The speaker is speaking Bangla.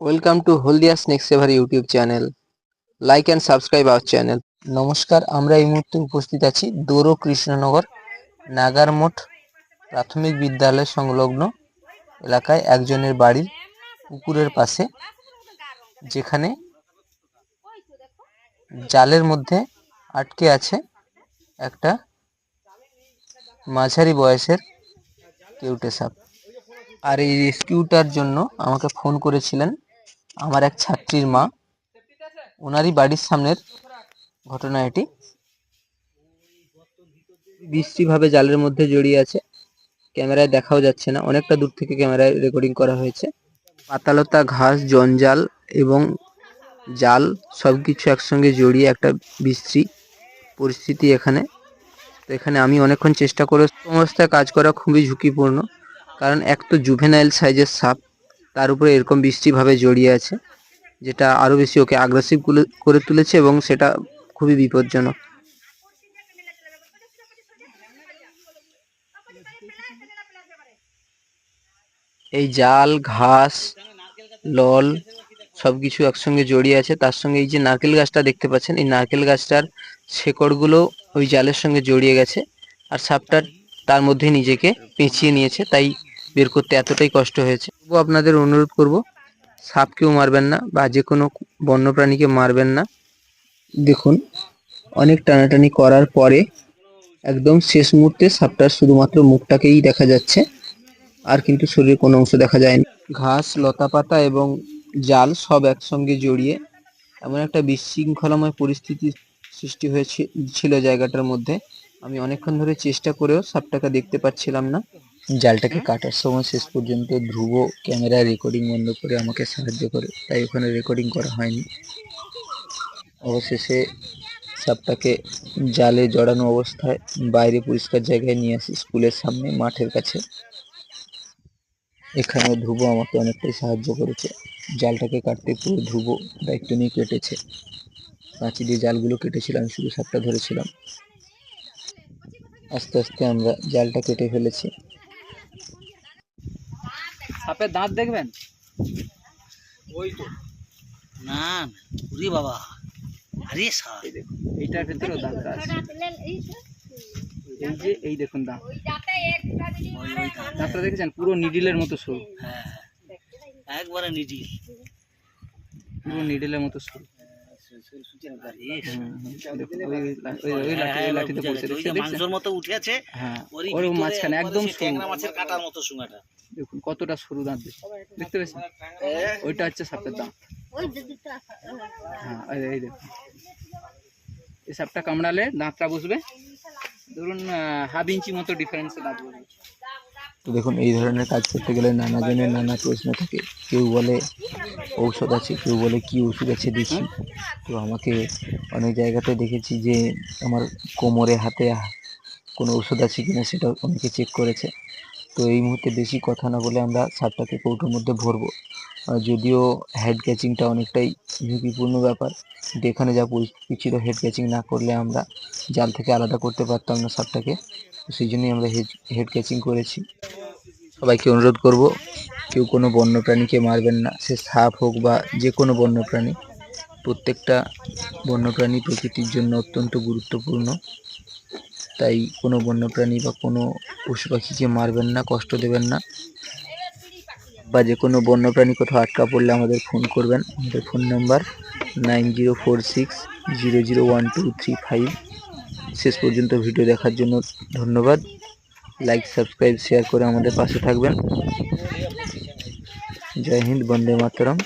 Welcome to Holdia Snake Saver YouTube channel. Like and subscribe our channel. নমস্কার আমরা এই মুহূর্তে উপস্থিত আছি দোরো কৃষ্ণনগর নাগারমঠ প্রাথমিক বিদ্যালয় সংলগ্ন এলাকায় একজনের বাড়ির পুকুরের পাশে, যেখানে জালের মধ্যে আটকে আছে একটা মাঝারি বয়সের কেউটে সাপ আর এই রেস্কিউটার জন্য আমাকে ফোন করেছিলেন আমার এক ছাত্রীর মা। ওনারই বাড়ির সামনের ঘটনা এটি। বিশ্রীভাবে জালের মধ্যে জড়িয়ে আছে। ক্যামেরায় দেখাও যাচ্ছে না। অনেকটা দূর থেকে ক্যামেরায় রেকর্ডিং করা হয়েছে। পাতালতা, ঘাস, জঞ্জাল এবং জাল সব কিছু একসঙ্গে জড়িয়ে একটা বিশ্রী পরিস্থিতি এখানে। তো এখানে আমি অনেকক্ষণ চেষ্টা করে অবস্থায় কাজ করা খুবই ঝুঁকিপূর্ণ। কারণ এক তো জুভেনাইল সাইজের সাপ। তার উপরে এরকম বৃষ্টিভাবে জড়িয়ে আছে, যেটা আরও বেশি ওকে আগ্রাসিভ করে তুলেছে এবং সেটা খুবই বিপজ্জনক। এই জাল, ঘাস, লল সবকিছু একসঙ্গে জড়িয়ে আছে। তার সঙ্গে এই যে নারকেল গাছটা দেখতে পাচ্ছেন, এই নারকেল গাছটার শেকড়গুলো ওই জালের সঙ্গে জড়িয়ে গেছে। আর সাপটার তার মধ্যে নিজেকে পেঁচিয়ে নিয়েছে, তাই বের করতে এতটাই কষ্ট হয়েছে। তবুও আপনাদের অনুরোধ করব, সাপকেও মারবেন না বা যে কোনো বন্যপ্রাণীকে মারবেন না। দেখুন, অনেক টানাটানি করার পরে একদম শেষ মুহূর্তে সাপটার শুধুমাত্র মুখটাকেই দেখা যাচ্ছে, আর কিন্তু শরীরের কোনো অংশ দেখা যায়নি। ঘাস, লতাপাতা এবং জাল সব একসঙ্গে জড়িয়ে এমন একটা বিশৃঙ্খলাময় পরিস্থিতি সৃষ্টি হয়েছে, ছিল জায়গাটার মধ্যে। আমি অনেকক্ষণ ধরে চেষ্টা করেও সাপটাকে দেখতে পাচ্ছিলাম না। জালটাকে কাটার সময় শেষ পর্যন্ত ধ্রুব ক্যামেরা রেকর্ডিং বন্ধ করে আমাকে সাহায্য করে তাই ওখানে রেকর্ডিং করা হয়নি। অবশেষে সাপটাকে জালে জড়ানো অবস্থায় বাইরে পরিষ্কার জায়গায় নিয়ে আসি স্কুলের সামনে মাঠের কাছে। এখানে ধ্রুব আমাকে অনেকটাই সাহায্য করেছে। জালটাকে কাটতে পুরো ধ্রুব দায়িত্ব নিয়ে কেটেছে। কাঁচি দিয়ে জালগুলো কেটেছিলাম শুধু সাপটা ধরেছিলাম। আস্তে আস্তে আমরা জালটা কেটে ফেলেছি। সাপের দাঁত দেখবেন? ওই তো। না উরি বাবা। আরে সাপ। এইটার ভেতরেও দাঁতটা আছে। এই যে এই দেখুন দাঁত। দাঁতটা দেখেছেন? পুরো নিডিলের মতো সরু। হ্যাঁ। একবারে নিডিল। পুরো নিডিলের মতো সরু। কতটা সরু দাঁত দেখতে পেয়েছেন ওইটা হচ্ছে সাপের দাঁত হ্যাঁ এই দেখুন এই সাপটা কামড়ালে দাঁতটা বসবে। ধরুন হাফ ইঞ্চি মতো ডিফারেন্সে দাঁত বসবে। তো দেখুন, এই ধরনের কাজ করতে গেলে নানা জনের নানা প্রশ্ন থাকে। কেউ বলে ঔষধ আছে, কেউ বলে কি ওষুধ আছে দেখি। তো আমাকে অনেক জায়গাতে দেখেছি যে আমার কোমরে, হাতে কোনো ওষুধ আছে কি না সেটা অনেকে চেক করেছে। তো এই মুহূর্তে বেশি কথা না বলে আমরা সাপটাকে কৌটোর মধ্যে ভরবো। যদিও হেড ক্যাচিংটা অনেকটাই ঝুঁকিপূর্ণ ব্যাপার এখানে যা পরিস্থিতি ছিল হেড ক্যাচিং না করলে আমরা জাল থেকে আলাদা করতে পারতাম না সাপটাকে সেই জন্যই আমরা হেড হেড ক্যাচিং করেছি। সবাইকে অনুরোধ করব, কেউ কোনো বন্যপ্রাণীকে মারবেন না। সে সাপ হোক বা যে কোনো বন্যপ্রাণী, প্রত্যেকটা বন্যপ্রাণী প্রকৃতির জন্য অত্যন্ত গুরুত্বপূর্ণ। তাই কোনো বন্যপ্রাণী বা কোনো পশু পাখিকে মারবেন না, কষ্ট দেবেন না। বা যে কোনো বন্যপ্রাণী কোথাও আটকা পড়লে আমাদের ফোন করবেন। আমাদের phone number nine zero four six zero zero one two three five. শেষ পর্যন্ত ভিডিও দেখার জন্য ধন্যবাদ। লাইক সাবস্ক্রাইব শেয়ার করে আমাদের পাশে থাকবেন। জয় হিন্দ বন্দে মাতরম।